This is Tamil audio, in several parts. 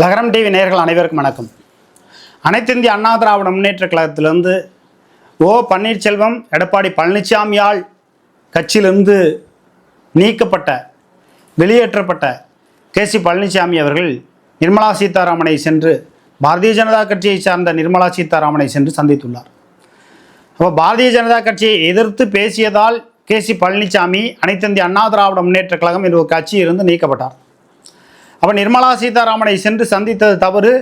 லகரம் டிவி நேயர்கள் அனைவருக்கும் வணக்கம். அனைத்து இந்திய அண்ணா திராவிட முன்னேற்ற கழகத்திலிருந்து ஓ பன்னீர்செல்வம் எடப்பாடி பழனிசாமியால் கட்சியிலிருந்து நீக்கப்பட்ட வெளியேற்றப்பட்ட கே சி பழனிசாமி அவர்கள் நிர்மலா சீதாராமனை சென்று பாரதிய ஜனதா கட்சியை சார்ந்த நிர்மலா சீதாராமனை சென்று சந்தித்துள்ளார். அப்போ பாரதிய ஜனதா கட்சியை எதிர்த்து பேசியதால் கே சி பழனிசாமி அனைத்திந்திய அண்ணா திராவிட முன்னேற்ற கழகம் என்ற ஒரு கட்சியிலிருந்து நீக்கப்பட்டார். அப்போ நிர்மலா சீதாராமனை சென்று சந்தித்தது தவறு.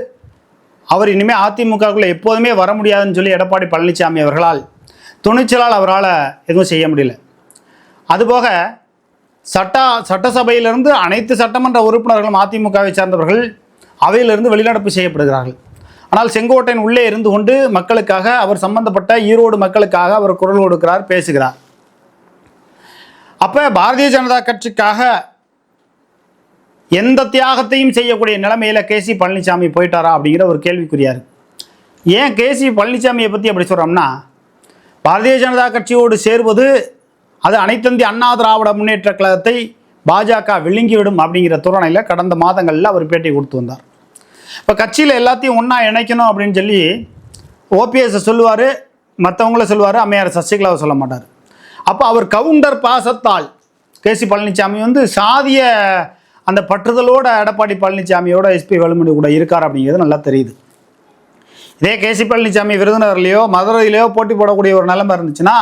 அவர் இனிமேல் அதிமுகக்குள்ளே எப்போதுமே வர முடியாதுன்னு சொல்லி எடப்பாடி பழனிசாமி அவர்களால் துணிச்சலால் அவரால் எதுவும் செய்ய முடியல. அதுபோக சட்ட சட்டசபையிலிருந்து அனைத்து சட்டமன்ற உறுப்பினர்களும் அதிமுகவை சார்ந்தவர்கள் அவையிலிருந்து வெளிநடப்பு செய்யப்படுகிறார்கள். ஆனால் செங்கோட்டையின் உள்ளே இருந்து கொண்டு மக்களுக்காக அவர் சம்பந்தப்பட்ட ஈரோடு மக்களுக்காக அவர் குரல் கொடுக்கிறார் பேசுகிறார். அப்போ பாரதிய ஜனதா கட்சிக்காக எந்த தியாகத்தையும் செய்யக்கூடிய நிலைமையில கேசி பழனிசாமி போயிட்டாரா அப்படிங்கிற ஒரு கேள்விக்குரியாரு ஏன் கேசி பழனிசாமியை பற்றி அப்படி சொல்கிறோம்னா பாரதிய ஜனதா கட்சியோடு சேர்வது அது அனைத்தந்தி அண்ணா திராவிட முன்னேற்ற கழகத்தை பாஜக விழுங்கிவிடும் அப்படிங்கிற துறனையில் கடந்த மாதங்களில் அவர் பேட்டி கொடுத்து வந்தார். இப்போ கட்சியில் எல்லாத்தையும் ஒன்றா இணைக்கணும் அப்படின்னு சொல்லி ஓபிஎஸ்ஸை சொல்லுவார் மற்றவங்கள சொல்லுவார் அம்மையார் சசிகலாவை சொல்ல மாட்டார். அப்போ அவர் கவுண்டர் பாசத்தால் கேசி பழனிசாமி வந்து சாதிய அந்த பற்றுதலோட எடப்பாடி பழனிசாமியோட எஸ்பி வேலுமணி கூட இருக்கார் அப்படிங்கிறது நல்லா தெரியுது. இதே கேசி பழனிசாமி விருதுநகர்லையோ மதுரையிலையோ போட்டி போடக்கூடிய ஒரு நிலைமை இருந்துச்சுன்னா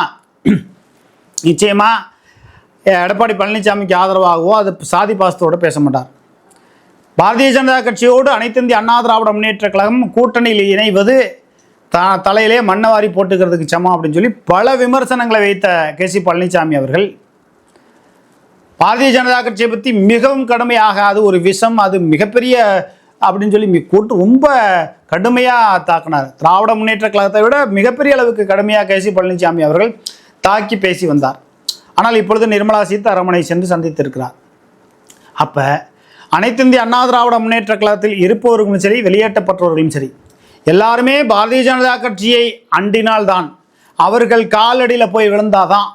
நிச்சயமாக எடப்பாடி பழனிசாமிக்கு ஆதரவாகவோ அது சாதி பாசத்தோடு பேச மாட்டார். பாரதிய ஜனதா கட்சியோடு அனைத்து இந்திய அண்ணா திராவிட முன்னேற்ற கழகம் கூட்டணியில் இணைவது த தலையிலே மண்ணவாரி போட்டுக்கிறதுக்கு சமம் அப்படின்னு சொல்லி பல விமர்சனங்களை வைத்த கே சி பழனிசாமி அவர்கள் பாரதிய ஜனதா கட்சியை பற்றி மிகவும் கடுமையாக அது ஒரு விஷம் அது மிகப்பெரிய அப்படின்னு சொல்லி கூட்டு ரொம்ப கடுமையாக தாக்கினார். திராவிட முன்னேற்ற கழகத்தை விட மிகப்பெரிய அளவுக்கு கடுமையாக கேசி பழனிசாமி அவர்கள் தாக்கி பேசி வந்தார். ஆனால் இப்பொழுது நிர்மலா சீதாராமனை சென்று சந்தித்திருக்கிறார். அப்போ அனைத்து இந்திய அண்ணா திராவிட முன்னேற்ற கழகத்தில் இருப்பவர்களும் சரி வெளியேற்றப்பட்டவர்களும் சரி எல்லாருமே பாரதிய ஜனதா கட்சியை அண்டினால்தான். அவர்கள் காலடியில் போய் விழுந்தாதான்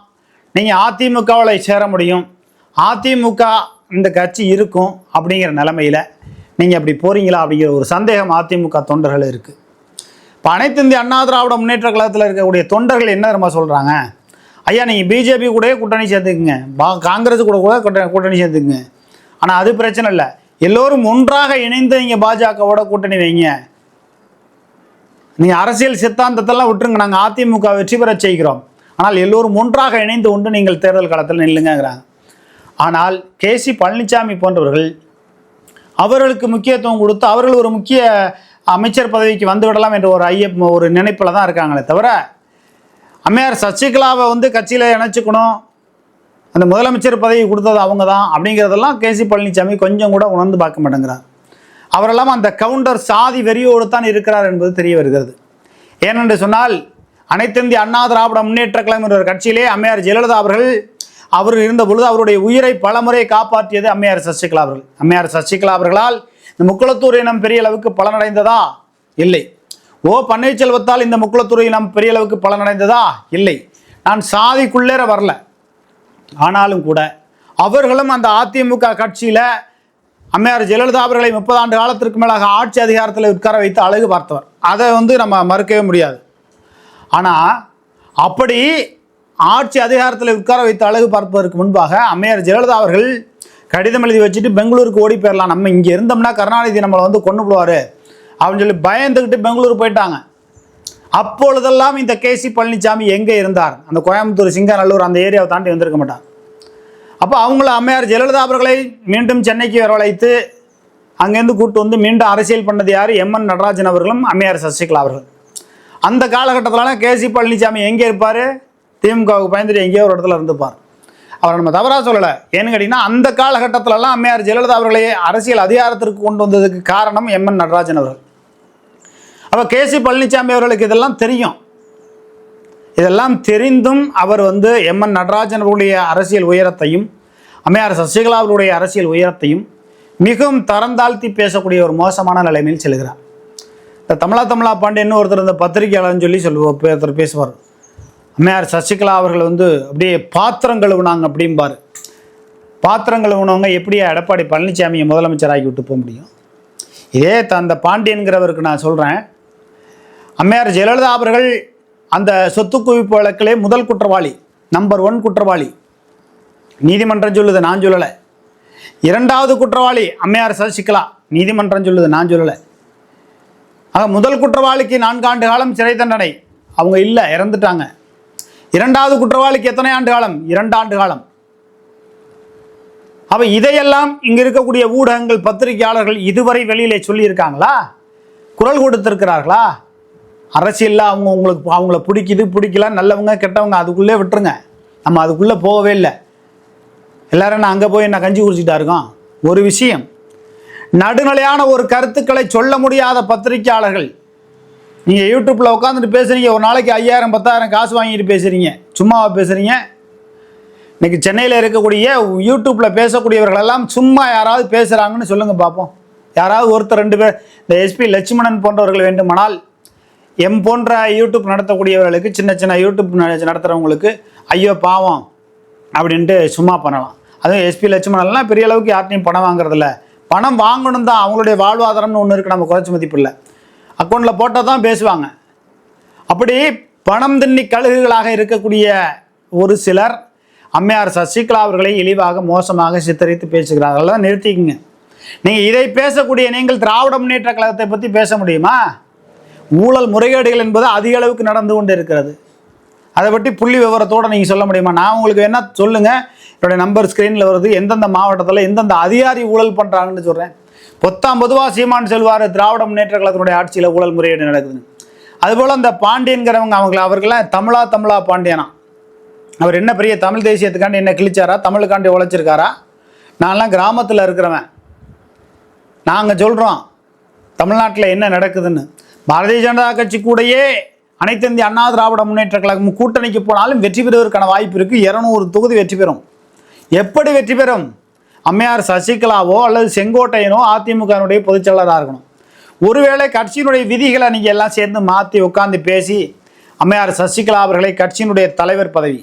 நீங்கள் அதிமுகவில் சேர முடியும். அதிமுக இந்த கட்சி இருக்கும் அப்படிங்கிற நிலமையில் நீங்கள் அப்படி போகிறீங்களா அப்படிங்கிற ஒரு சந்தேகம் அதிமுக தொண்டர்கள் இருக்குது இப்போ அனைத்து இந்திய அண்ணா திராவிட முன்னேற்ற கழகத்தில் இருக்கக்கூடிய தொண்டர்கள் என்ன தெரியுமா சொல்கிறாங்க ஐயா நீங்கள் பிஜேபி கூட கூட்டணி சேர்த்துக்குங்க. பா காங்கிரஸ் கூட கூட கூட்டணி சேர்த்துக்குங்க. ஆனால் அது பிரச்சனை இல்லை. எல்லோரும் ஒன்றாக இணைந்து நீங்கள் பாஜகவோட கூட்டணி வைங்க. நீங்கள் அரசியல் சித்தாந்தத்தெல்லாம் விட்டுருங்க. நாங்கள் அதிமுக வெற்றி பெற செய்கிறோம். ஆனால் எல்லோரும் ஒன்றாக இணைந்து கொண்டு நீங்கள் தேர்தல் காலத்தில் நில்லுங்கிறாங்க ஆனால் கேசி பழனிசாமி போன்றவர்கள் அவர்களுக்கு முக்கியத்துவம் கொடுத்து அவர்கள் ஒரு முக்கிய அமைச்சர் பதவிக்கு வந்து விடலாம் என்ற ஒரு ஐய ஒரு நினைப்பில் தான் இருக்காங்களே தவிர அம்மையார் சசிகலாவை வந்து கட்சியில் இணைச்சிக்கணும் அந்த முதலமைச்சர் பதவி கொடுத்தது அவங்க தான் அப்படிங்கிறதெல்லாம் கேசி பழனிசாமி கொஞ்சம் கூட உணர்ந்து பார்க்க மாட்டேங்கிறார். அவரெல்லாம் அந்த கவுண்டர் சாதி வெறியோடு தான் இருக்கிறார் என்பது தெரிய வருகிறது. ஏனென்று சொன்னால் அனைத்திந்திய அண்ணா திராவிட முன்னேற்ற கழகம் என்ற ஒரு கட்சியிலே அம்மையார் ஜெயலலிதா அவர்கள் அவர் இருந்த பொழுது அவருடைய உயிரை பலமுறை காப்பாற்றியது அம்மையார் சசிகலா அவர்கள். அம்மையார் சசிகலா அவர்களால் இந்த முக்குளத்தூர் இனம் பெரிய அளவுக்கு பலனடைந்ததா? இல்லை. ஓ பன்னீர்செல்வத்தால் இந்த முக்குளத்தூர் இனம் பெரிய அளவுக்கு பலனடைந்ததா? இல்லை. நான் சாதிக்குள்ளேற வரல. ஆனாலும் கூட அவர்களும் அந்த அதிமுக கட்சியில் அம்மையார் ஜெயலலிதா அவர்களை முப்பது ஆண்டு காலத்திற்கு மேலாக ஆட்சி அதிகாரத்தில் உட்கார வைத்து அழகு பார்த்தவர். அதை வந்து நம்ம மறுக்கவே முடியாது. ஆனால் அப்படி ஆட்சி அதிகாரத்தில் உட்கார வைத்து அழகு பார்ப்பதற்கு முன்பாக அம்மையார் ஜெயலலிதா அவர்கள் கடிதம் எழுதி வச்சுட்டு பெங்களூருக்கு ஓடி போயிடலாம் நம்ம இங்கே இருந்தோம்னா கருணாநிதி நம்மளை வந்து கொண்டு போடுவார் அப்படின்னு சொல்லி பயந்துக்கிட்டு பெங்களூர் போயிட்டாங்க. அப்பொழுதெல்லாம் இந்த கேசி பழனிசாமி எங்கே இருந்தார்? அந்த கோயம்புத்தூர் சிங்கநல்லூர் அந்த ஏரியாவை தாண்டி வந்திருக்க மாட்டார். அப்போ அவங்கள அம்மையார் ஜெயலலிதா அவர்களை மீண்டும் சென்னைக்கு வரவழைத்து அங்கேருந்து கூட்டு வந்து மீண்டும் அரசியல் பண்ணது யார்? எம்என் நடராஜன் அவர்களும் அம்மையார் சசிகலா அவர்கள். அந்த காலகட்டத்திலலாம் கேசி பழனிசாமி எங்கே இருப்பார்? திமுகவுக்கு பயந்துட்டு எங்கேயோ ஒரு இடத்துல இருந்துப்பார். அவரை நம்ம தவறாக சொல்லலை. ஏன்னு கேட்டிங்கன்னா அந்த காலகட்டத்திலலாம் அம்மையார் ஜெயலலிதா அவர்களையே அரசியல் அதிகாரத்திற்கு கொண்டு வந்ததுக்கு காரணம் எம்என் நடராஜன் அவர்கள். அப்போ கேசி பழனிசாமி அவர்களுக்கு இதெல்லாம் தெரியும். இதெல்லாம் தெரிந்தும் அவர் வந்து எம்என் நடராஜன் அவருடைய அரசியல் உயரத்தையும் அம்மையார் சசிகலா அவருடைய அரசியல் உயரத்தையும் மிகவும் தரந்தாழ்த்தி பேசக்கூடிய ஒரு மோசமான நிலைமையில் செல்கிறார். இந்த தமிழா தமிழா பாண்டியன்னு ஒருத்தர் இந்த பத்திரிகையாளர்னு சொல்லி சொல்லுவோம் ஒருத்தர் பேசுவார். அம்மையார் சசிகலா அவர்கள் வந்து அப்படியே பாத்திரம் கழுவுனாங்க அப்படிம்பார். பாத்திரம் கழுவுனவங்க எப்படி எடப்பாடி பழனிசாமியை முதலமைச்சர் ஆக்கி விட்டு போக முடியும்? இதே த- அந்த பாண்டியன்கிறவருக்கு நான் சொல்கிறேன் அம்மையார் ஜெயலலிதா அவர்கள் அந்த சொத்து குவிப்பு வழக்கிலே முதல் குற்றவாளி நம்பர் ஒன் குற்றவாளி. நீதிமன்றம் சொல்லுது நான் சொல்லலை. இரண்டாவது குற்றவாளி அம்மையார் சசிகலா நீதிமன்றம் சொல்லுது நான் சொல்லலை. ஆக முதல் குற்றவாளிக்கு நான்காண்டு காலம் சிறை தண்டனை. அவங்க இல்லை இறந்துட்டாங்க. இரண்டாவது குற்றவாளிக்கு எத்தனை ஆண்டு காலம்? இரண்டு ஆண்டு காலம். அப்ப இதையெல்லாம் இங்க இருக்கக்கூடிய ஊடகங்கள் பத்திரிகையாளர்கள் இதுவரை வெளியிலே சொல்லியிருக்காங்களா? குரல் கொடுத்திருக்கிறார்களா? அரசியலில் அவங்க உங்களுக்கு அவங்கள பிடிக்குது பிடிக்கல நல்லவங்க கெட்டவங்க அதுக்குள்ளே விட்டுருங்க. நம்ம அதுக்குள்ளே போகவே இல்லை. எல்லாரும் நான் அங்கே போய் என்ன கஞ்சி குடிச்சிட்டா இருக்கோம்? ஒரு விஷயம். நடுநிலையான ஒரு கருத்துக்களை சொல்ல முடியாத பத்திரிக்கையாளர்கள் நீங்கள் யூடியூப்பில் உட்காந்துட்டு பேசுகிறீங்க ஒரு நாளைக்கு ஐயாயிரம் பத்தாயிரம் காசு வாங்கிட்டு பேசுகிறீங்க சும்மாவாக பேசுகிறீங்க இன்னைக்கு சென்னையில் இருக்கக்கூடிய யூடியூப்பில் பேசக்கூடியவர்களெல்லாம் சும்மா யாராவது பேசுகிறாங்கன்னு சொல்லுங்கள் பார்ப்போம் யாராவது ஒருத்தர் ரெண்டு பேர். இந்த எஸ்பி லட்சுமணன் போன்றவர்கள் வேண்டுமானால் எம் போன்ற யூடியூப் நடத்தக்கூடியவர்களுக்கு சின்ன சின்ன யூடியூப் நடத்துகிறவங்களுக்கு ஐயோ பாவம் அப்படின்ட்டு சும்மா பண்ணலாம். அதுவும் எஸ்பி லட்சுமணன்லாம் பெரிய அளவுக்கு யார்ட்டையும் பணம் வாங்குறதில்ல. பணம் வாங்கணும் தான் அவங்களுடைய வாழ்வாதாரம்னு ஒன்று இருக்குது நம்ம குறைச்சி மதிப்பு இல்லை. அக்கௌண்ட்டில் போட்டால் தான் பேசுவாங்க. அப்படி பணம் தின்னி கழுகுகளாக இருக்கக்கூடிய ஒரு சிலர் அம்மையார் சசிகலா அவர்களை இழிவாக மோசமாக சித்தரித்து பேசுகிறார்கள். தான் நிறுத்திக்குங்க. நீங்கள் இதை பேசக்கூடிய நீங்கள் திராவிட முன்னேற்ற கழகத்தை பற்றி பேச முடியுமா? ஊழல் முறைகேடுகள் என்பது அதிக அளவுக்கு நடந்து கொண்டு இருக்கிறது அதை பற்றி புள்ளி விவரத்தோடு நீங்கள் சொல்ல முடியுமா? நான் உங்களுக்கு என்ன சொல்லுங்கள் என்னுடைய நம்பர் ஸ்க்ரீனில் வருது. எந்தெந்த மாவட்டத்தில் எந்தெந்த அதிகாரி ஊழல் பண்ணுறாங்கன்னு சொல்கிறேன் பொத்தாம் பொதுவாக சீமான் செல்வார் திராவிட முன்னேற்ற கழகத்தினுடைய ஆட்சியில் ஊழல் முறையீடு நடக்குதுன்னு. அதுபோல் அந்த பாண்டியன்கிறவங்க அவங்கள அவர்களாம் தமிழா தமிழா பாண்டியனா. அவர் என்ன பெரிய தமிழ் தேசியத்துக்காண்டி என்ன கிழிச்சாரா? தமிழுக்காண்டி உழைச்சிருக்காரா? நான்லாம் கிராமத்தில் இருக்கிறவன். நாங்கள் சொல்கிறோம் தமிழ்நாட்டில் என்ன நடக்குதுன்னு. பாரதிய ஜனதா கட்சி கூடயே அனைத்து இந்திய அண்ணா திராவிட முன்னேற்ற கழகம் கூட்டணிக்கு போனாலும் வெற்றி பெறுவதற்கான வாய்ப்பு இருக்குது இரநூறு தொகுதி வெற்றி பெறும். எப்படி வெற்றி பெறும்? அம்மையார் சசிகலாவோ அல்லது செங்கோட்டையனோ அதிமுகவினுடைய பொதுச்செயலராக இருக்கணும். ஒருவேளை கட்சியினுடைய விதிகளை நீங்கள் எல்லாம் சேர்ந்து மாற்றி உட்காந்து பேசி அம்மையார் சசிகலா அவர்களை கட்சியினுடைய தலைவர் பதவி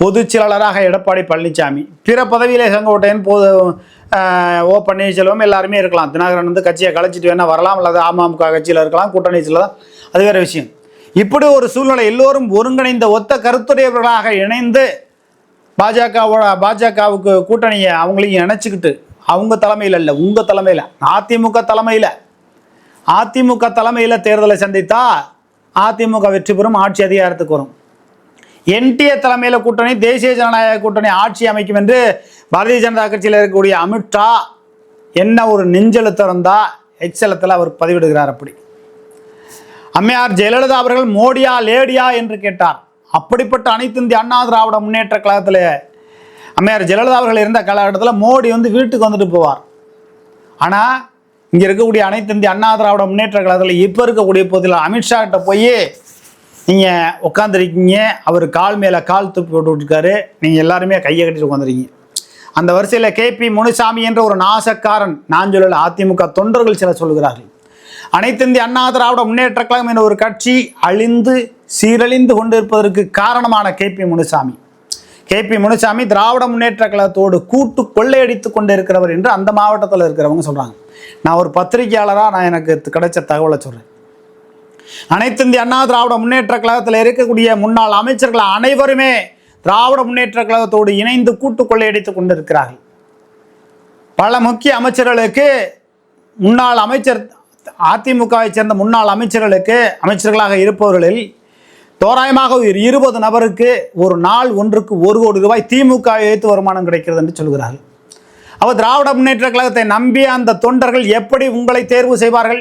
பொதுச் செயலாளராக எடப்பாடி பழனிசாமி பிற பதவியிலே செங்கோட்டையன் பொது ஓ பன்னீர்செல்வம் எல்லாருமே இருக்கலாம். தினகரன் வந்து கட்சியை கலைச்சிட்டு வேணால் வரலாம் அல்லது அமமுக கட்சியில் இருக்கலாம் கூட்டணியில் தான். அது வேறு விஷயம். இப்படி ஒரு சூழ்நிலை எல்லோரும் ஒருங்கிணைந்த ஒத்த கருத்துடையவர்களாக இணைந்து பாஜகவோட பாஜகவுக்கு கூட்டணியை அவங்களையும் இணைச்சிக்கிட்டு அவங்க தலைமையில் இல்லை உங்கள் தலைமையில் அதிமுக தலைமையில். அதிமுக தலைமையில் தேர்தலை சந்தித்தா அதிமுக வெற்றி பெறும் ஆட்சி அதிகாரத்துக்கு வரும். என்டிஏ தலைமையில் கூட்டணி தேசிய ஜனநாயக கூட்டணி ஆட்சி அமைக்கும் என்று பாரதிய ஜனதா கட்சியில் இருக்கக்கூடிய அமித்ஷா என்ன ஒரு நெஞ்செழுத்தம் இருந்தா எக்ஸலத்தில் அவர் பதிவிடுகிறார் அப்படி. அம்மையார் ஜெயலலிதா அவர்கள் மோடியா லேடியா? என்று கேட்டார். அப்படிப்பட்ட அனைத்து இந்திய அண்ணா திராவிட முன்னேற்ற கழகத்தில் அம்மையார் ஜெயலலிதா அவர்கள் இருந்த காலகட்டத்தில் மோடி வந்து வீட்டுக்கு வந்துட்டு போவார். ஆனால் இங்கே இருக்கக்கூடிய அனைத்து இந்திய அண்ணா திராவிட முன்னேற்ற கழகத்தில் இப்போ இருக்கக்கூடிய போதில் அமித்ஷா கிட்ட போய் நீங்கள் உட்காந்துருக்கீங்க அவர் கால் மேலே கால் துப்பி போட்டுருக்காரு நீங்கள் எல்லாருமே கையை கட்டிட்டு உட்காந்துருக்கீங்க அந்த வரிசையில் கேபி முனுசாமி என்ற ஒரு நாசக்காரன் நான் சொல்லல அதிமுக தொண்டர்கள் சில சொல்கிறார்கள் அனைத்து இந்திய அண்ணா திராவிட முன்னேற்ற கழகம் என்ற ஒரு கட்சி அழிந்து சீரழிந்து கொண்டிருப்பதற்கு காரணமான கேபி முனுசாமி. கேபி முனுசாமி திராவிட முன்னேற்ற கழகத்தோடு கூட்டு கொள்ளையடித்து கொண்டு இருக்கிறவர் என்று அந்த மாவட்டத்தில் இருக்கிறவங்க சொல்கிறாங்க நான் ஒரு பத்திரிகையாளராக நான் எனக்கு கிடைச்ச தகவலை சொல்கிறேன் அனைத்து இந்திய அண்ணா திராவிட முன்னேற்ற கழகத்தில் இருக்கக்கூடிய முன்னாள் அமைச்சர்கள் அனைவருமே திராவிட முன்னேற்ற கழகத்தோடு இணைந்து கூட்டு கொள்ளையடித்துக் கொண்டிருக்கிறார்கள். பல முக்கிய அமைச்சர்களுக்கு முன்னாள் அமைச்சர் அதிமுகவை சேர்ந்த முன்னாள் அமைச்சர்களுக்கு அமைச்சர்களாக இருப்பவர்களில் தோராயமாக ஒரு இருபது நபருக்கு ஒரு நாள் ஒன்றுக்கு ஒரு கோடி ரூபாய் திமுக எழுத்து வருமானம் கிடைக்கிறது என்று சொல்கிறார்கள். அவர் திராவிட முன்னேற்ற கழகத்தை நம்பிய அந்த தொண்டர்கள் எப்படி உங்களை தேர்வு செய்வார்கள்?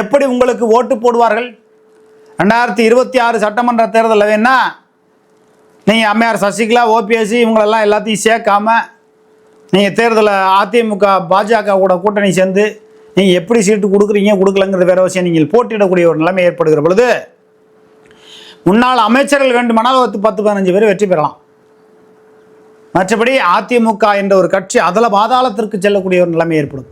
எப்படி உங்களுக்கு ஓட்டு போடுவார்கள்? ரெண்டாயிரத்தி இருபத்தி ஆறு சட்டமன்ற தேர்தலில் வேணா நீங்கள் அம்மையார் சசிகலா ஓபிஎஸ்சி இவங்களெல்லாம் எல்லாத்தையும் சேர்க்காம நீங்கள் தேர்தலை அதிமுக பாஜக கூட கூட்டணி சேர்ந்து நீங்கள் எப்படி சீட்டு கொடுக்குறீங்க கொடுக்கலங்கிறது வேறு விஷயம். நீங்கள் போட்டியிடக்கூடிய ஒரு நிலைமை ஏற்படுகிற பொழுது முன்னாள் அமைச்சர்கள் வேண்டுமானால் பத்து பத்து பதினஞ்சு பேர் வெற்றி பெறலாம். மற்றபடி அதிமுக என்ற ஒரு கட்சி அதில் பாதாளத்திற்கு செல்லக்கூடிய ஒரு நிலைமை ஏற்படும்.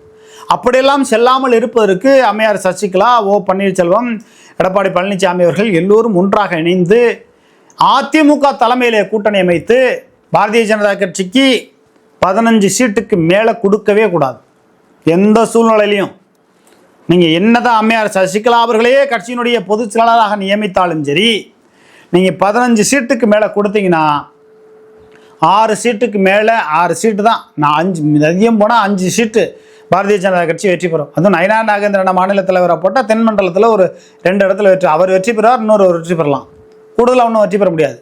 அப்படியெல்லாம் செல்லாமல் இருப்பதற்கு அம்மையார் சசிகலா ஓ பன்னீர்செல்வம் எடப்பாடி பழனிசாமி அவர்கள் எல்லோரும் ஒன்றாக இணைந்து அதிமுக தலைமையிலே கூட்டணி அமைத்து பாரதிய ஜனதா கட்சிக்கு பதினஞ்சு சீட்டுக்கு மேலே கொடுக்கவே கூடாது. எந்த சூழ்நிலையிலையும். நீங்கள் என்னதான் அம்மையார் சசிகலா அவர்களே கட்சியினுடைய பொதுச் செயலாளராக நியமித்தாலும் சரி நீங்கள் பதினஞ்சு சீட்டுக்கு மேலே கொடுத்தீங்கன்னா ஆறு சீட்டுக்கு மேலே ஆறு சீட்டு தான். நான் அஞ்சு அதிகம் போனால் அஞ்சு சீட்டு பாரதிய ஜனதா கட்சி வெற்றி பெறும். அதுவும் நயனா நாகேந்திரன் மாநில தலைவரை போட்டால் தென் மண்டலத்தில் ஒரு ரெண்டு இடத்துல வெற்றி அவர் வெற்றி பெறுவார் இன்னொரு வெற்றி பெறலாம். கூடுதலாக ஒன்றும் வெற்றி பெற முடியாது.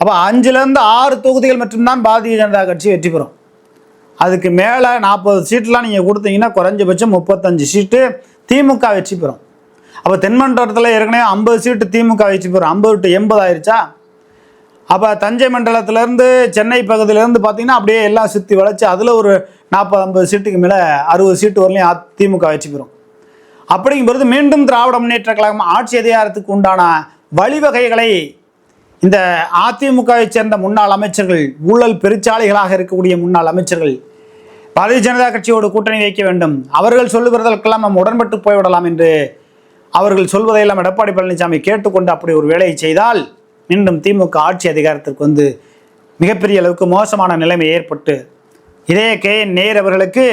அப்போ அஞ்சுலேருந்து ஆறு தொகுதிகள் மட்டும்தான் பாரதிய ஜனதா கட்சி வெற்றி பெறும். அதுக்கு மேலே நாற்பது சீட்லாம் நீங்கள் கொடுத்தீங்கன்னா குறைஞ்சபட்சம் முப்பத்தஞ்சு சீட்டு திமுக வெற்றி பெறும். அப்போ தென்மண்டலத்தில் ஏற்கனவே ஐம்பது சீட்டு திமுக வச்சு போகிறோம் ஐம்பது டு எண்பது ஆயிடுச்சா அப்போ தஞ்சை மண்டலத்திலேருந்து சென்னை பகுதியிலேருந்து பார்த்தீங்கன்னா அப்படியே எல்லாம் சுற்றி வளைச்சி அதில் ஒரு நாற்பது ஐம்பது சீட்டுக்கு மேலே அறுபது சீட்டு வரலையும் அதிமுக திமுக அப்படிங்கும்போது மீண்டும் திராவிட முன்னேற்ற கழகம் ஆட்சி அதிகாரத்துக்கு உண்டான வழிவகைகளை இந்த அதிமுகவை சேர்ந்த முன்னாள் அமைச்சர்கள் ஊழல் பெருச்சாலைகளாக இருக்கக்கூடிய முன்னாள் அமைச்சர்கள் பாரதிய ஜனதா கட்சியோடு கூட்டணி வைக்க வேண்டும். அவர்கள் சொல்லுகிறதற்கெல்லாம் நம்ம உடன்பட்டு போய்விடலாம் என்று அவர்கள் சொல்வதையெல்லாம் எடப்பாடி பழனிசாமி கேட்டுக்கொண்டு அப்படி ஒரு வேலையை செய்தால் மீண்டும் திமுக ஆட்சி அதிகாரத்திற்கு வந்து மிகப்பெரிய அளவுக்கு மோசமான நிலைமை ஏற்பட்டு இதே கே என் நேர் அவர்களுக்கு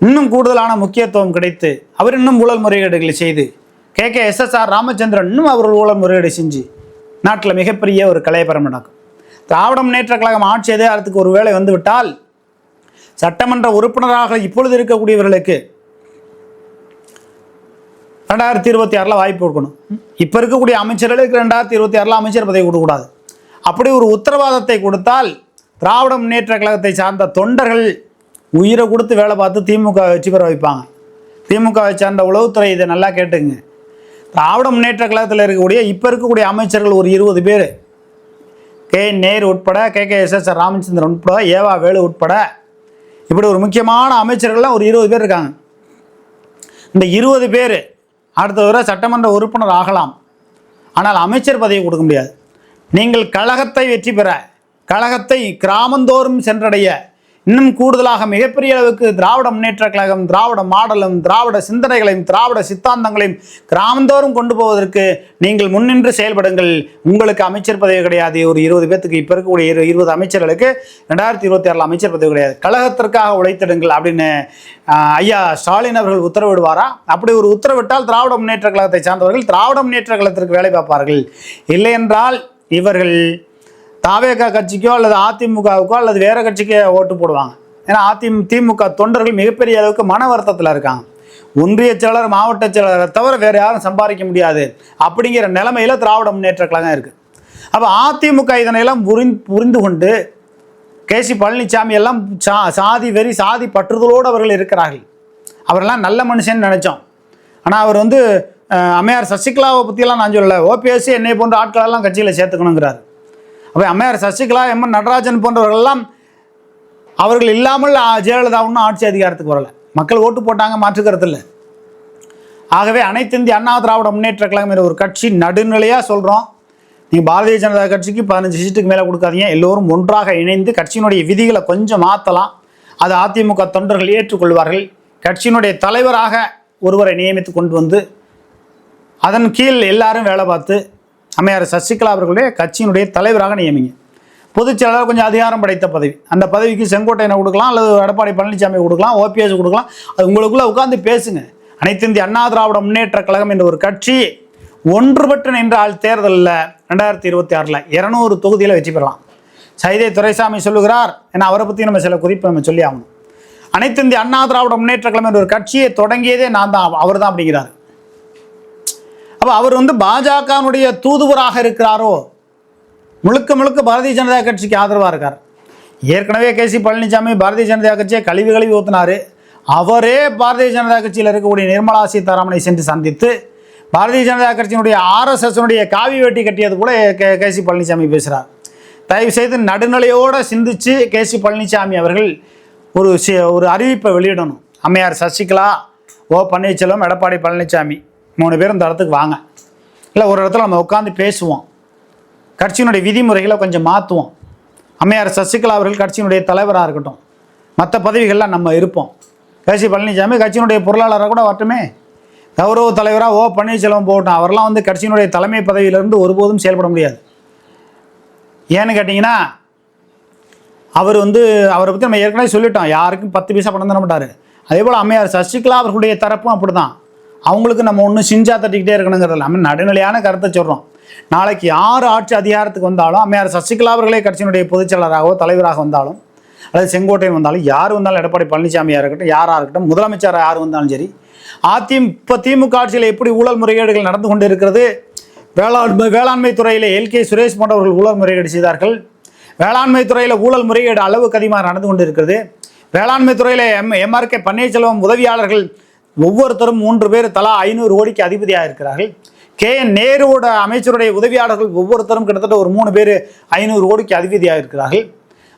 இன்னும் கூடுதலான முக்கியத்துவம் கிடைத்து அவர் இன்னும் ஊழல் முறைகேடுகளை செய்து கே கே எஸ்எஸ்ஆர் ராமச்சந்திரன் இன்னும் அவர்கள் ஊழல் முறைகேடு செஞ்சு நாட்டில் மிகப்பெரிய ஒரு கலையபரம் நடக்கும் திராவிட முன்னேற்ற கழகம் ஆட்சி அதிகாரத்துக்கு ஒரு வேலை வந்துவிட்டால் சட்டமன்ற உறுப்பினராக இப்பொழுது இருக்கக்கூடியவர்களுக்கு ரெண்டாயிரத்தி இருபத்தி ஆறில் வாய்ப்பு கொடுக்கணும். இப்போ இருக்கக்கூடிய அமைச்சர்களுக்கு ரெண்டாயிரத்தி இருபத்தி ஆறில் அமைச்சர் பதவி கொடுக்கக்கூடாது. அப்படி ஒரு உத்தரவாதத்தை கொடுத்தால் திராவிட முன்னேற்ற கழகத்தை சார்ந்த தொண்டர்கள் உயிரை கொடுத்து வேலை பார்த்து திமுக வெற்றி பெற வைப்பாங்க. திமுகவை சார்ந்த உளவுத்துறை இதை நல்லா கேட்டுங்க திராவிட முன்னேற்ற கழகத்தில் இருக்கக்கூடிய இப்போ இருக்கக்கூடிய அமைச்சர்கள் ஒரு இருபது பேர். கே. நேரு உட்பட K. K. S. S. Ramachandran உட்பட ஏவா வேலு உட்பட இப்படி ஒரு முக்கியமான அமைச்சர்கள்லாம் ஒரு இருபது பேர் இருக்காங்க. இந்த இருபது பேர் அடுத்த தடவை சட்டமன்ற உறுப்பினர் ஆகலாம். ஆனால் அமைச்சர் பதவி கொடுக்க முடியாது. நீங்கள் கழகத்தை வெற்றி பெற கழகத்தை கிராமந்தோறும் சென்றடைய இன்னும் கூடுதலாக மிகப்பெரிய அளவுக்கு திராவிட முன்னேற்ற கழகம் திராவிட மாடலும் திராவிட சிந்தனைகளையும் திராவிட சித்தாந்தங்களையும் கிராமந்தோறும் கொண்டு போவதற்கு நீங்கள் முன்னின்று செயல்படுங்கள். உங்களுக்கு அமைச்சர் பதவி கிடையாது. ஒரு இருபது பேத்துக்கு இப்போ இருக்கக்கூடிய இரு இருபது அமைச்சர்களுக்கு ரெண்டாயிரத்தி இருபத்தி ஆறில் அமைச்சர் பதவி கிடையாது. கழகத்திற்காக உழைத்திடுங்கள் அப்படின்னு ஐயா ஸ்டாலின் அவர்கள் உத்தரவிடுவாரா? அப்படி ஒரு உத்தரவிட்டால் திராவிட முன்னேற்ற கழகத்தை சார்ந்தவர்கள் திராவிட முன்னேற்ற கழகத்திற்கு வேலை பார்ப்பார்கள். இல்லை என்றால் இவர்கள் தாவேகா கட்சிக்கோ அல்லது அதிமுகவுக்கோ அல்லது வேற கட்சிக்கோ ஓட்டு போடுவாங்க. ஏன்னா அதிமு திமுக தொண்டர்கள் மிகப்பெரிய அளவுக்கு மன வருத்தத்தில் இருக்காங்க. ஒன்றிய செயலர் மாவட்ட செயலரை தவிர வேறு யாரும் சம்பாதிக்க முடியாது. அப்படிங்கிற நிலைமையில் திராவிட முன்னேற்ற கழகம் இருக்குது அப்போ அதிமுக இதனையெல்லாம் புரிந்து புரிந்து கொண்டு கேசி பழனிசாமி எல்லாம் சா சாதி வெறி சாதி பற்றுதலோடு அவர்கள் இருக்கிறார்கள். அவரெல்லாம் நல்ல மனுஷன்னு நினச்சோம். ஆனால் அவர் வந்து அம்மையார் சசிகலாவை பற்றியெல்லாம் நான் சொல்லலை. ஓபிஎஸ் என்னை போன்ற ஆட்களெல்லாம் கட்சியில் சேர்த்துக்கணுங்கிறார். அப்போ அம்மையார் சசிகலா எம். என். நடராஜன் போன்றவர்கள்லாம் அவர்கள் இல்லாமல் ஜெயலலிதா ஒன்றும் ஆட்சி அதிகாரத்துக்கு வரலை. மக்கள் ஓட்டு போட்டாங்க மாற்றுக்கிறது இல்லை ஆகவே அனைத்து இந்திய அண்ணா திராவிட முன்னேற்ற கழகம் என்ற ஒரு கட்சி நடுநிலையாக சொல்கிறோம் நீங்கள் பாரதிய ஜனதா கட்சிக்கு பதினஞ்சு சீட்டுக்கு மேலே கொடுக்காதீங்க. எல்லோரும் ஒன்றாக இணைந்து கட்சியினுடைய விதிகளை கொஞ்சம் மாற்றலாம் அது அதிமுக தொண்டர்கள் ஏற்றுக்கொள்வார்கள். கட்சியினுடைய தலைவராக ஒருவரை நியமித்து கொண்டு வந்து அதன் கீழ் எல்லாரும் வேலை பார்த்து அம்மையார் சசிகலா அவர்களுடைய கட்சியினுடைய தலைவராக நியமிங்க. பொதுச் செயலாளர் கொஞ்சம் அதிகாரம் படைத்த பதவி. அந்த பதவிக்கு செங்கோட்டையனை கொடுக்கலாம் அல்லது எடப்பாடி பழனிசாமி கொடுக்கலாம் ஓபிஎஸ் கொடுக்கலாம். அது உங்களுக்குள்ளே உட்காந்து பேசுங்க. அனைத்து இந்திய அண்ணா திராவிட முன்னேற்ற கழகம் என்ற ஒரு கட்சி ஒன்றுபட்டு நின்றால் தேர்தலில் ரெண்டாயிரத்தி இருபத்தி ஆறில் இரநூறு தொகுதியில் வெற்றி பெறலாம். சைதை துரைசாமி சொல்லுகிறார் ஏன்னா அவரை பற்றி நம்ம சில குறிப்பு நம்ம சொல்லி ஆகணும் அனைத்து இந்திய அண்ணா திராவிட முன்னேற்ற கழகம் என்ற ஒரு கட்சியை தொடங்கியதே நான் தான் அவர் தான் அப்படிங்கிறார். அப்போ அவர் வந்து பாஜகனுடைய தூதுவராக இருக்கிறாரோ? முழுக்க முழுக்க பாரதிய ஜனதா கட்சிக்கு ஆதரவாக இருக்கார். ஏற்கனவே கேசி பழனிசாமி பாரதிய ஜனதா கட்சியை கழிவு கழுவி ஊற்றினார் அவரே பாரதிய ஜனதா கட்சியில் இருக்கக்கூடிய நிர்மலா சீதாராமனை சென்று சந்தித்து பாரதிய ஜனதா கட்சியினுடைய ஆர்எஸ்எஸ்னுடைய காவி வேட்டி கட்டியது கூட கே கேசி பழனிசாமி பேசுகிறார் தயவுசெய்து நடுநிலையோடு நடுநிலையோடு கே கேசி பழனிசாமி அவர்கள் ஒரு ஒரு அறிவிப்பை வெளியிடணும். அம்மையார் சசிகலா ஓ பன்னீர்செல்வம் எடப்பாடி பழனிசாமி மூணு பேரும் இந்த இடத்துக்கு வாங்க. இல்லை ஒரு இடத்துல நம்ம உட்காந்து பேசுவோம். கட்சியினுடைய விதிமுறைகளை கொஞ்சம் மாற்றுவோம் அம்மையார் சசிகலா அவர்கள் கட்சியினுடைய தலைவராக இருக்கட்டும். மற்ற பதவிகளில் நம்ம இருப்போம். கேசி பழனிசாமி கட்சியினுடைய பொருளாளராக கூட வரட்டுமே. கௌரவ தலைவராக ஓ பன்னீர்செல்வம் போகட்டும். அவரெல்லாம் வந்து கட்சியினுடைய தலைமை பதவியிலிருந்து ஒருபோதும் செயல்பட முடியாது. ஏன்னு கேட்டிங்கன்னா அவர் வந்து அவரை பற்றி நம்ம ஏற்கனவே சொல்லிட்டோம். யாருக்கும் பத்து பைசா பணம் தர மாட்டார். அதே போல் அம்மையார் சசிகலா அவர்களுடைய தரப்பும் அப்படி தான் அவங்களுக்கு நம்ம ஒன்றும் சிஞ்சா தட்டிக்கிட்டே இருக்கணுங்கிறது நம்ம நடுநிலையான கருத்தை சொல்கிறோம் நாளைக்கு யார் ஆட்சி அதிகாரத்துக்கு வந்தாலும் அம்மையார் சசிகலா அவர்களே கட்சியினுடைய பொதுச்செயலராகவோ தலைவராக வந்தாலும் அல்லது செங்கோட்டையன் வந்தாலும் யார் வந்தாலும் எடப்பாடி பழனிசாமியாக இருக்கட்டும் யாராக இருக்கட்டும் முதலமைச்சர் யார் வந்தாலும் சரி அதிமுக இப்போ திமுக ஆட்சியில் எப்படி ஊழல் முறைகேடுகள் நடந்து கொண்டு இருக்கிறது? வேளாண்மை வேளாண்மை துறையில் எல்கே சுரேஷ் போன்றவர்கள் ஊழல் முறைகேடு செய்தார்கள். வேளாண்மை துறையில் ஊழல் முறைகேடு அளவுக்கு அதிகமாக நடந்து கொண்டு இருக்கிறது. வேளாண்மை துறையில் எம் எம்ஆர்கே பன்னீர்செல்வம் உதவியாளர்கள் ஒவ்வொருத்தரும் மூன்று பேர் தலா ஐநூறு கோடிக்கு அதிபதியாக இருக்கிறார்கள் கே. என். நேருவோட அமைச்சருடைய உதவியாளர்கள் ஒவ்வொருத்தரும் கிட்டத்தட்ட ஒரு மூணு பேர் ஐநூறு கோடிக்கு அதிபதியாக இருக்கிறார்கள்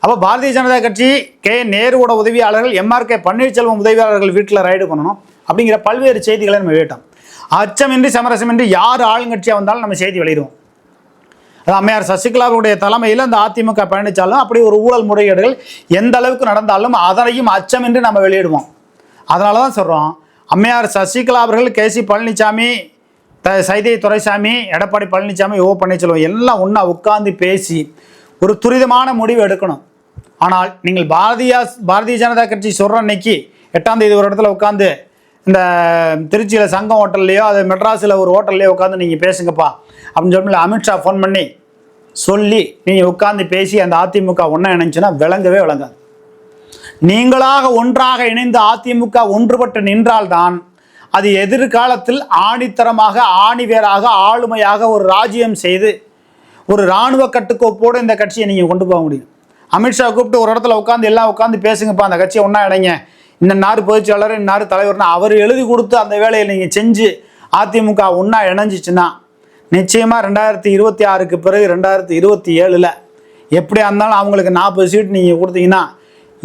அப்போ பாரதிய ஜனதா கட்சி கே. நேருவோட உதவியாளர்கள் எம்ஆர்கே பன்னீர்செல்வம் உதவியாளர்கள் வீட்டில் ரைடு பண்ணணும் அப்படிங்கிற பல்வேறு செய்திகளை நம்ம வேட்டோம். அச்சமின்றி சமரசமின்றி யார் ஆளுங்கட்சியாக வந்தாலும் நம்ம செய்தி வெளியிடுவோம். அது அம்மையார் சசிகலாவுடைய தலைமையில் அந்த அதிமுக பயணித்தாலும் அப்படி ஒரு ஊழல் முறைகேடுகள் எந்த அளவுக்கு நடந்தாலும் அதனையும் அச்சமின்றி நம்ம வெளியிடுவோம். அதனால தான் சொல்கிறோம் அம்மையார் சசிகலா அவர்கள் கே சி பழனிசாமி த சைதை துரைசாமி எடப்பாடி பழனிசாமி ஓ பன்னீர்செல்வம் எல்லாம் ஒன்றா உட்கார்ந்து பேசி ஒரு துரிதமான முடிவு எடுக்கணும். ஆனால் நீங்கள் பாரதியா பாரதிய ஜனதா கட்சி சொல்கிற அன்னைக்கு எட்டாம் தேதி ஒரு இடத்துல உட்காந்து இந்த திருச்சியில் சங்கம் ஹோட்டல்லையோ அது மெட்ராஸில் ஒரு ஹோட்டல்லையோ உட்காந்து நீங்கள் பேசுங்கப்பா அப்படின்னு சொல்லி அமித்ஷா ஃபோன் பண்ணி சொல்லி நீங்கள் உட்காந்து பேசி அந்த அதிமுக ஒன்றா இணைஞ்சுன்னா விளங்கவே விளங்காது. நீங்களாக ஒன்றாக இணைந்து அதிமுக ஒன்றுபட்டு நின்றால்தான் அது எதிர்காலத்தில் ஆணித்தரமாக ஆணிவேராக ஆளுமையாக ஒரு ராஜ்யம் செய்து ஒரு இராணுவ கட்டுக்கோப்போடு இந்த கட்சியை நீங்கள் கொண்டு போக முடியும். அமித்ஷா கூப்பிட்டு ஒரு இடத்துல உட்காந்து எல்லாம் உட்காந்து பேசுங்கப்பா அந்த கட்சியை ஒன்றா இணைங்க. இந்த நாறு பொதுச்செயலாளர் இன்னார் தலைவர்னு அவர் எழுதி கொடுத்து அந்த வேலையை நீங்கள் செஞ்சு அதிமுக ஒன்றா இணைஞ்சிச்சுன்னா நிச்சயமாக ரெண்டாயிரத்தி இருபத்தி ஆறுக்கு பிறகு ரெண்டாயிரத்தி இருபத்தி ஏழில் எப்படியா இருந்தாலும் அவங்களுக்கு நாற்பது சீட் நீங்கள் கொடுத்தீங்கன்னா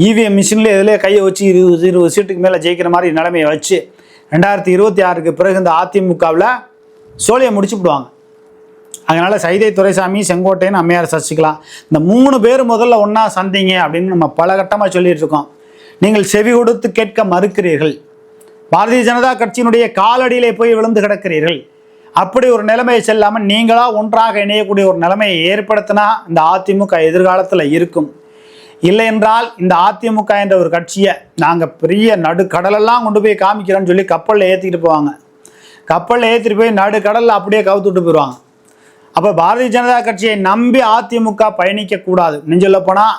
இவிஎம் மிஷினில் இதிலே கையை வச்சு இருபது இருபது சீட்டுக்கு மேலே ஜெயிக்கிற மாதிரி நிலைமையை வச்சு ரெண்டாயிரத்தி இருபத்தி ஆறுக்கு பிறகு இந்த அதிமுகவில் சோழியை முடிச்சுவிடுவாங்க அதனால் சைதை துரைசாமி செங்கோட்டையன் அம்மையார் சசிகலா இந்த மூணு பேர் முதல்ல ஒன்றா சந்திங்க அப்படின்னு நம்ம பல கட்டமாக சொல்லிட்டு இருக்கோம். நீங்கள் செவி கொடுத்து கேட்க மறுக்கிறீர்கள். பாரதிய ஜனதா கட்சியினுடைய காலடியிலே போய் விழுந்து கிடக்கிறீர்கள். அப்படி ஒரு நிலைமையை செல்லாமல் நீங்களாக ஒன்றாக இணையக்கூடிய ஒரு நிலைமையை ஏற்படுத்தினா இந்த அதிமுக எதிர்காலத்தில் இருக்கும். இல்லை என்றால் இந்த அதிமுக என்ற ஒரு கட்சியை நாங்கள் பெரிய நடுக்கடலெல்லாம் கொண்டு போய் காமிக்கிறோன்னு சொல்லி கப்பலில் ஏற்றிக்கிட்டு போவாங்க. கப்பலில் ஏற்றிட்டு போய் நடு கடலில் அப்படியே கவுத்துட்டு போயிடுவாங்க. அப்போ பாரதிய ஜனதா கட்சியை நம்பி அதிமுக பயணிக்கக்கூடாது நெஞ்சொல்ல போனால்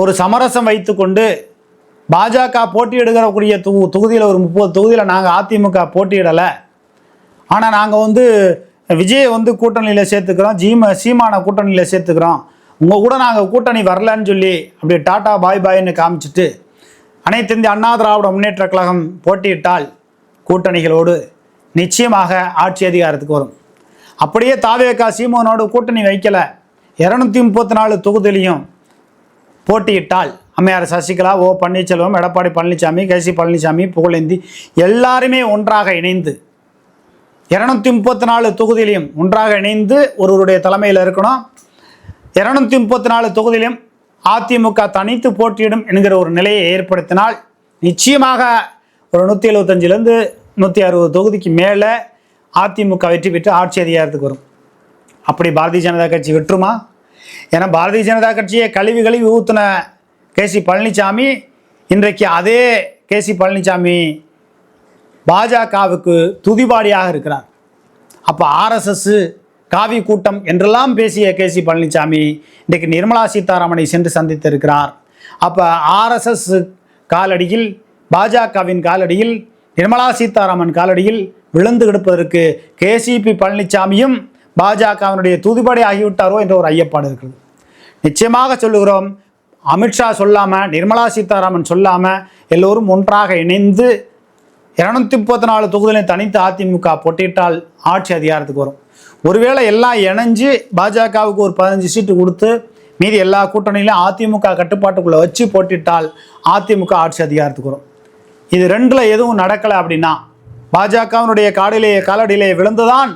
ஒரு சமரசம் வைத்துக்கொண்டு பாஜக போட்டியிடுகிறக்கூடிய தொ தொகுதியில் ஒரு முப்பது தொகுதியில் நாங்கள் அதிமுக போட்டியிடலை. ஆனால் நாங்கள் வந்து விஜயை வந்து கூட்டணியில் சேர்த்துக்கிறோம். ஜீம சீமான கூட்டணியில் சேர்த்துக்கிறோம். உங்கள் கூட நாங்கள் கூட்டணி வரலன்னு சொல்லி அப்படி டாட்டா பாய் பாய்னு காமிச்சிட்டு அனைத்து இந்திய அண்ணா திராவிட முன்னேற்ற கழகம் போட்டியிட்டால் கூட்டணிகளோடு நிச்சயமாக ஆட்சி அதிகாரத்துக்கு வரும். அப்படியே தாவேகா சீமோனோடு கூட்டணி வைக்கலை. இரநூத்தி முப்பத்தி நாலு தொகுதியிலையும் போட்டியிட்டால் அம்மையார் சசிகலா ஓ பன்னீர்செல்வம் எடப்பாடி பழனிசாமி கேசி பழனிசாமி புகழேந்தி எல்லாருமே ஒன்றாக இணைந்து இரநூத்தி முப்பத்தி நாலு தொகுதியிலையும் ஒன்றாக இணைந்து ஒருவருடைய தலைமையில் இருக்கணும். இருநூத்தி முப்பத்தி நாலு தொகுதியிலும் அதிமுக தனித்து போட்டியிடும் என்கிற ஒரு நிலையை ஏற்படுத்தினால் நிச்சயமாக ஒரு நூற்றி எழுபத்தஞ்சிலேருந்து நூற்றி அறுபது தொகுதிக்கு மேலே அதிமுக வெற்றி பெற்று ஆட்சி அதிகாரத்துக்கு வரும். அப்படி பாரதிய ஜனதா கட்சி விட்டுருமா ஏன்னா பாரதிய ஜனதா கட்சியை கழிவு கழிவு ஊத்தின கே கேசி பழனிசாமி இன்றைக்கு அதே கேசி பழனிசாமி பாஜகவுக்கு துதிபாடியாக இருக்கிறார். அப்போ ஆர்எஸ்எஸ்ஸு காவி கூட்டம் என்றெல்லாம் பேசிய கேசி பழனிசாமி இன்றைக்கு நிர்மலா சீதாராமனை சென்று சந்தித்திருக்கிறார். அப்போ ஆர்எஸ்எஸ் காலடியில் பாஜகவின் காலடியில் நிர்மலா சீதாராமன் காலடியில் விழுந்து கிடப்பதற்கு கேசிபி பழனிசாமியும் பாஜகவினுடைய தூதுபடி ஆகிவிட்டாரோ என்ற ஒரு ஐயப்பாடு இருக்கிறது. நிச்சயமாக சொல்லுகிறோம் அமித்ஷா சொல்லாமல் நிர்மலா சீதாராமன் சொல்லாமல் எல்லோரும் ஒன்றாக இணைந்து இரநூத்தி முப்பத்தி நாலு தொகுதியிலையும் தனித்து அதிமுக போட்டியிட்டால் ஆட்சி அதிகாரத்துக்கு வரும். ஒருவேளை எல்லாம் இணைஞ்சு பாஜகவுக்கு ஒரு பதினஞ்சு சீட்டு கொடுத்து மீதி எல்லா கூட்டணியிலும் அதிமுக கட்டுப்பாட்டுக்குள்ளே வச்சு போட்டிட்டால் அதிமுக ஆட்சி அதிகாரத்துக்கு வரும். இது ரெண்டில் எதுவும் நடக்கலை அப்படின்னா பாஜகவினுடைய காடிலேயே காலடியிலேயே விழுந்துதான்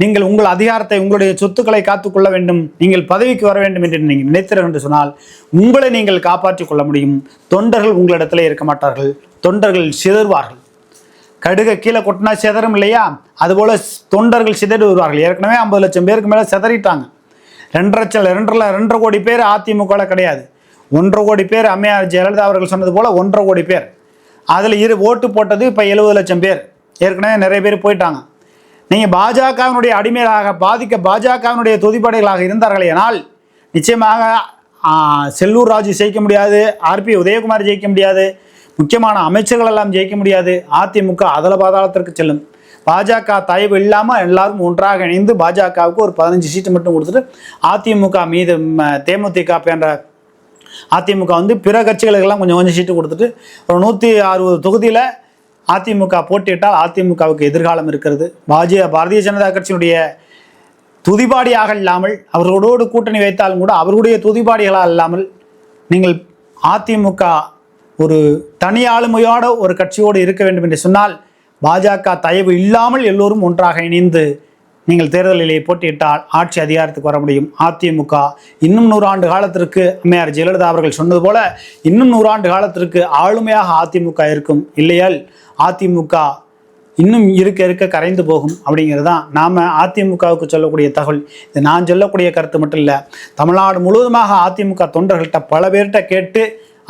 நீங்கள் உங்கள் அதிகாரத்தை உங்களுடைய சொத்துக்களை காத்துக்கொள்ள வேண்டும் நீங்கள் பதவிக்கு வர வேண்டும் என்று நீங்கள் நினைத்தீர்கள் என்று சொன்னால் உங்களை நீங்கள் காப்பாற்றிக் கொள்ள முடியும். தொண்டர்கள் உங்களிடத்தில் இருக்க மாட்டார்கள். தொண்டர்கள் சிதறுவார்கள். கடுக கீழே கொட்டினா சிதறும் இல்லையா? அதுபோல் தொண்டர்கள் சிதறி வருவார்கள். ஏற்கனவே ஐம்பது லட்சம் பேருக்கு மேலே சிதறிட்டாங்க. ரெண்டரை லட்சம் ரெண்டரை ரெண்டரை கோடி பேர் அதிமுகவில் கிடையாது. ஒன்றரை கோடி பேர் அம்மையார் ஜெயலலிதா அவர்கள் சொன்னது போல் ஒன்றரை கோடி பேர். அதில் இரு ஓட்டு போட்டது இப்போ எழுபது லட்சம் பேர். ஏற்கனவே நிறைய பேர் போயிட்டாங்க. நீங்கள் பாஜகவினுடைய அடிமைகளாக பாதிக்க பாஜகவினுடைய தொதிப்படைகளாக இருந்தார்கள் ஆனால் நிச்சயமாக செல்லூர் ராஜு ஜெயிக்க முடியாது ஆர்பி உதயகுமார் ஜெயிக்க முடியாது முக்கியமான அமைச்சர்கள் எல்லாம் ஜெயிக்க முடியாது. அதிமுக அதல பாதாளத்திற்கு செல்லும். பாஜக தயவு இல்லாமல் எல்லாரும் ஒன்றாக இணைந்து பாஜகவுக்கு ஒரு பதினஞ்சு சீட்டு மட்டும் கொடுத்துட்டு அதிமுக மீது தேமுதிக என்ற அதிமுக வந்து பிற கட்சிகளுக்கெல்லாம் கொஞ்சம் கொஞ்சம் சீட்டு கொடுத்துட்டு ஒரு நூற்றி அறுபது தொகுதியில் அதிமுக போட்டியிட்டால் அதிமுகவுக்கு எதிர்காலம் இருக்கிறது. பாஜக பாரதிய ஜனதா கட்சியினுடைய துதிபாடியாக இல்லாமல் அவர்களோடு கூட்டணி வைத்தாலும் கூட அவர்களுடைய துதிபாடிகளாக இல்லாமல் நீங்கள் அதிமுக ஒரு தனி ஆளுமையோட ஒரு கட்சியோடு இருக்க வேண்டும் என்று சொன்னால் பாஜக தயவு இல்லாமல் எல்லோரும் ஒன்றாக இணைந்து நீங்கள் தேர்தலிலே போட்டியிட்டால் ஆட்சி அதிகாரத்துக்கு வர முடியும். அதிமுக இன்னும் நூறாண்டு காலத்திற்கு அம்மையார் ஜெயலலிதா அவர்கள் சொன்னது போல இன்னும் நூறாண்டு காலத்திற்கு ஆளுமையாக அதிமுக இருக்கும். இல்லையால் அதிமுக இன்னும் இருக்க இருக்க கரைந்து போகும் அப்படிங்கிறது தான் நாம் அதிமுகவுக்கு சொல்லக்கூடிய தகவல். இது நான் சொல்லக்கூடிய கருத்து மட்டும் இல்லை தமிழ்நாடு முழுவதுமாக அதிமுக தொண்டர்கள்ட்ட பல பேர்கிட்ட கேட்டு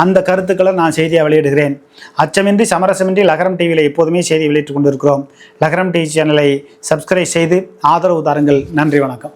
அந்த கருத்துக்களை நான் செய்தியாக வெளியிடுகிறேன். அச்சமின்றி சமரசமின்றி லகரம் டிவியில் எப்போதுமே செய்தி வெளியிட்டு கொண்டிருக்கிறோம். லகரம் டிவி சேனலை சப்ஸ்கிரைப் செய்து ஆதரவு தாருங்கள். நன்றி வணக்கம்.